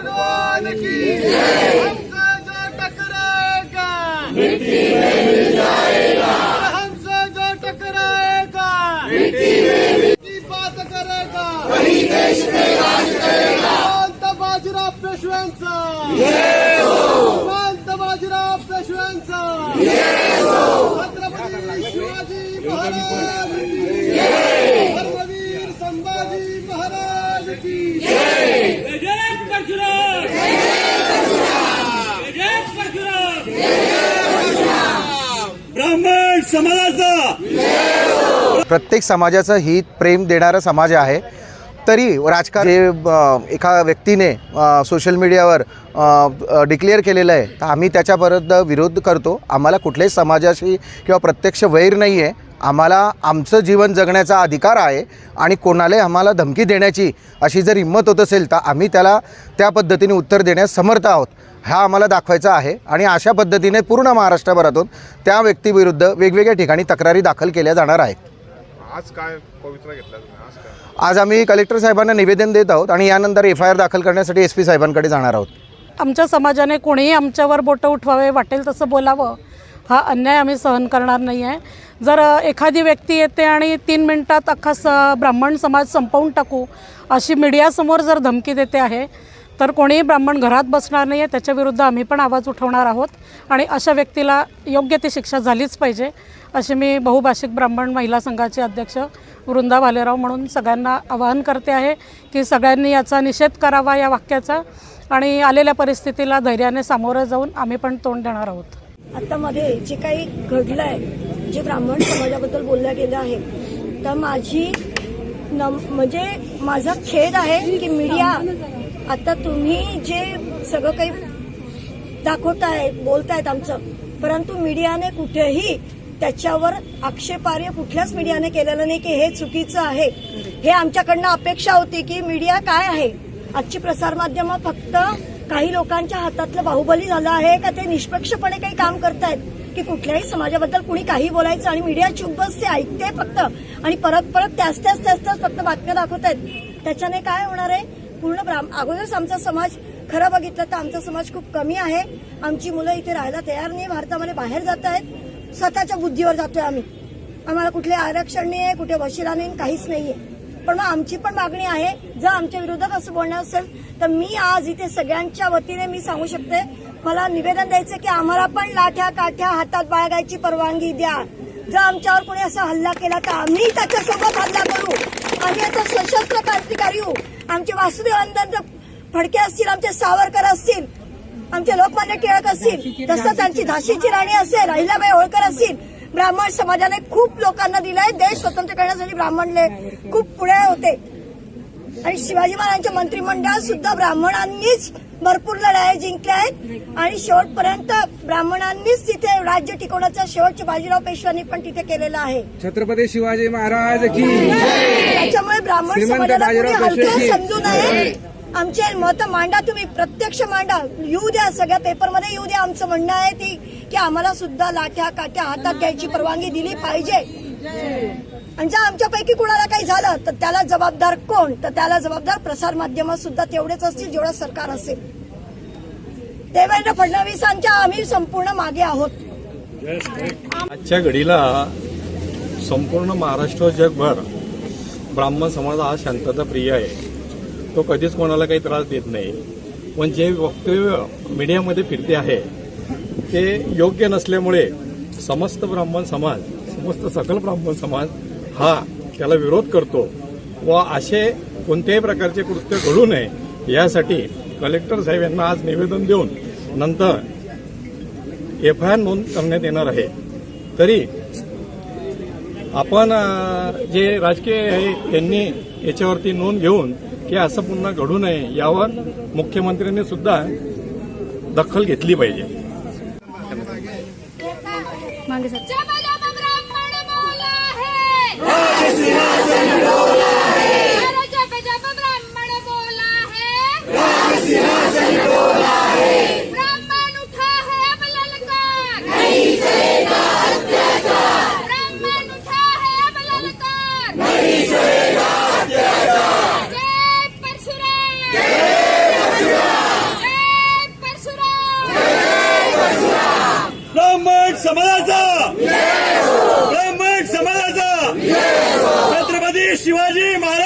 भगवान की हमसे जो टकराएगा हमसे जो टकराएगा की बात करेगा। शांत बाजीराव पेशव्यांचा शांत बाजीराव पेशव्यांचा छत्रपती शिवाजी महाराज की धर्मवीर संभाजी महाराज की जय जय परशुराम जय जय परशुराम ब्राह्मण समाजाचा प्रत्येक समाजाचं हित प्रेम देणारा समाज आहे. तरी राजकारण जे एका व्यक्तीने सोशल मीडियावर डिक्लेअर केलेलं आहे तर आम्ही त्याच्याबरोबर विरोध करतो. आम्हाला कुठल्याही समाजाशी किंवा प्रत्यक्ष वैर नाही आहे आम्हाला आमचं जीवन जगण्याचा अधिकार आहे आणि कोणालाही आम्हाला धमकी देण्याची अशी जर हिंमत होत असेल तर आम्ही त्याला त्या पद्धतीने उत्तर देण्यास समर्थ आहोत. हा आम्हाला दाखवायचा आहे आणि अशा पद्धतीने पूर्ण महाराष्ट्रभरातून त्या व्यक्तीविरुद्ध वेगवेगळ्या ठिकाणी तक्रारी दाखल केल्या जाणार आहेत. आज काय पवित्रा घेतला तुम्ही? आज काय? आज आम्ही कलेक्टर साहेबांना निवेदन देत आहोत आणि यानंतर एफ आय आर दाखल करण्यासाठी एस पी साहेबांकडे जाणार आहोत. आमच्या समाजाने कोणीही आमच्यावर बोटं उठवावे वाटेल तसं बोलावं हा अन्याय आम्ही सहन करणार नाही आहे जर एखादी व्यक्ती येते आणि तीन मिनटात अख्खा स ब्राह्मण समाज संपवून टाकू अशी मीडियासमोर जर धमकी देते आहे तर कोणीही ब्राह्मण घरात बसणार नाही आहे त्याच्याविरुद्ध आम्ही पण आवाज उठवणार आहोत आणि अशा व्यक्तीला योग्य ती शिक्षा झालीच पाहिजे अशी मी बहुभाषिक ब्राह्मण महिला संघाचे अध्यक्ष वृंदा भालेराव म्हणून सगळ्यांना आवाहन करते आहे की सगळ्यांनी याचा निषेध करावा या वाक्याचा आणि आलेल्या परिस्थितीला धैर्याने सामोरं जाऊन आम्ही पण तोंड देणार आहोत. आता मध्ये जे काही आहे जे ब्राह्मण समाजाबद्दल बोललं गेलं आहे तर माझी नम म्हणजे माझा खेद आहे की मीडिया आता तुम्ही जे सगळं काही दाखवताय बोलतायत आमचं परंतु मीडियाने कुठेही त्याच्यावर आक्षेपार्ह कुठल्याच मीडियाने केलेलं नाही की हे चुकीचं आहे. हे आमच्याकडनं अपेक्षा होती की मीडिया काय आहे? आजची प्रसारमाध्यमं फक्त काही लोकांच्या हातातलं बाहुबली झालं आहे का ते निष्पक्षपणे काही काम करतायत? की कुठल्याही समाजाबद्दल कुणी काही बोलायचं आणि मीडिया चुप बसते ऐकते फक्त आणि परत परत त्याच त्याच त्याच त्याच फक्त बातम्या दाखवत आहेत त्याच्याने काय होणार आहे? पूर्ण ब्राह्म अगोदरच आमचा समाज खरं बघितलं तर आमचा समाज खूप कमी आहे. आमची मुलं इथे राहायला तयार नाही भारतामध्ये बाहेर जात आहेत. स्वतःच्या बुद्धीवर जातोय आम्ही. आम्हाला कुठले आरक्षण नाही आहे कुठे वशिला नाही काहीच नाहीये पण मग आमची पण मागणी आहे जर आमच्या विरोधात असं बोलणं असेल तर मी आज इथे सगळ्यांच्या वतीने मी सांगू शकते मला निवेदन द्यायचं की आम्हाला पण लाठ्या काठ्या हातात बाळगायची परवानगी द्या. जर आमच्यावर कोणी असा हल्ला केला तर आम्ही त्याच्यासोबत हल्ला करू. आम्ही आता सशस्त्र क्रांतिकारी आमचे वासुदेव आनंद फडके असतील आमचे सावरकर असतील आमचे लोकमान्य टिळक असतील तसं त्यांची झाशीची राणी असेल अहिल्याबाई होळकर असतील. ब्राह्मण समाजाने खूप लोकांना दिलाय देश स्वतंत्र करण्यासाठी ब्राह्मणले खूप पुढे होते. आणि शिवाजी महाराजांच्या मंत्रिमंडळात सुद्धा ब्राह्मणांनीच भरपूर लढाया जिंकल्या आहेत. आणि शेवटपर्यंत ब्राह्मणांनीच तिथे राज्य टिकवण्याचा शेवटचे बाजीराव पेशव्यांनी पण तिथे केलेला आहे. छत्रपती शिवाजी महाराज की त्याच्यामुळे ब्राह्मण समाजाला. समजू नये. आमचे मत मांडा तुम्ही प्रत्यक्ष मांडा. येऊ द्या सगळ्या पेपरमध्ये येऊ द्या. आमचं म्हणणं आहे ती की आम्हाला सुद्धा लाठ्या काट्या हातात घ्यायची परवानगी दिली पाहिजे. आणि ज्या आमच्यापैकी कुणाला काही झालं तर त्याला जबाबदार कोण? तर त्याला जबाबदार प्रसार माध्यम सुद्धा तेवढेच असतील जेवढं सरकार असेल. देवेंद्र फडणवीसांच्या आम्ही संपूर्ण मागे आहोत. आजच्या घडीला संपूर्ण महाराष्ट्र जगभर ब्राह्मण समाज हा शांतता प्रिय आहे. तो कधीच कोणाला काही त्रास देत नाही. पण जे वक्तव्य मीडियामध्ये फिरते आहे ते योग्य नसल्यामुळे समस्त ब्राह्मण समाज समस्त सकल ब्राह्मण समाज हा त्याला विरोध करतो. व असे कोणत्याही प्रकारचे कृत्य घडू नये यासाठी कलेक्टर साहेब यांना आज निवेदन देऊन नंतर एफ आय आर नोंद करण्यात येणार आहे. तरी आपण जे राजकीय आहे त्यांनी याच्यावरती नोंद घेऊन की असं पुन्हा घडू नये यावर मुख्यमंत्र्यांनी सुद्धा दखल घेतली पाहिजे. ब्राह्मण समाजाचा. ब्राह्मण समाजाचा. छत्रपती शिवाजी महाराज